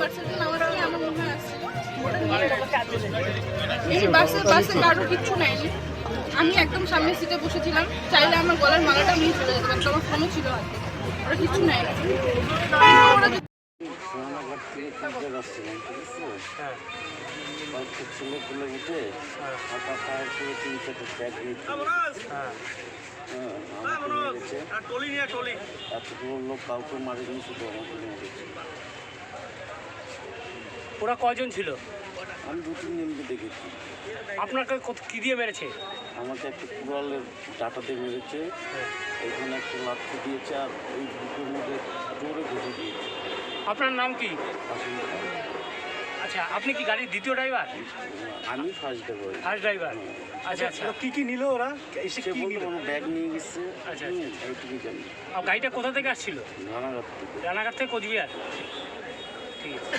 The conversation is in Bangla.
পার্সেলটা ওরা ওই আমার মনে হয় কিচ্ছু আমি একদম সামনের সিটে বসেছিলাম। চাইলে আমার গলার মালাটা নিয়ে চলে যেতে পারতো আমার ফোনও ছিল হাতে ওরা কিচ্ছু নেয়নি। উঠে করে তিন চারটে। হ্যাঁ, এতগুলো লোক কাউকে মারেনি শুধু আমাকে মেরেছে ওরা কজন ছিল? আমি দু তিন দিনকে দেখেছি। আপনাকে কত- কি দিয়ে মেরেছে? আমাকে একটা কুড়ালের ডাটাতে মেরেছে। এখানে একটা লাঠি দিয়েছে আর ওই বুকের মধ্যে জোরে ঘুষে দিয়েছে। আপনার নাম কি? আচ্ছা আপনি কি গাড়ির দ্বিতীয় ড্রাইভার আমি ফার্স্ট ড্রাইভার ফার্স্ট ড্রাইভার আচ্ছা আচ্ছা। কি কি নিল ওরা? এসে কি নিল? ব্যাগ নিয়ে গেছে। আচ্ছা, হুম, এইটুকুই জানি। আর গাড়িটা কোথা থেকে আসছিল? রানাঘাট থেকে। রানাঘাট থেকে কোচবিহার? ঠিক আছে।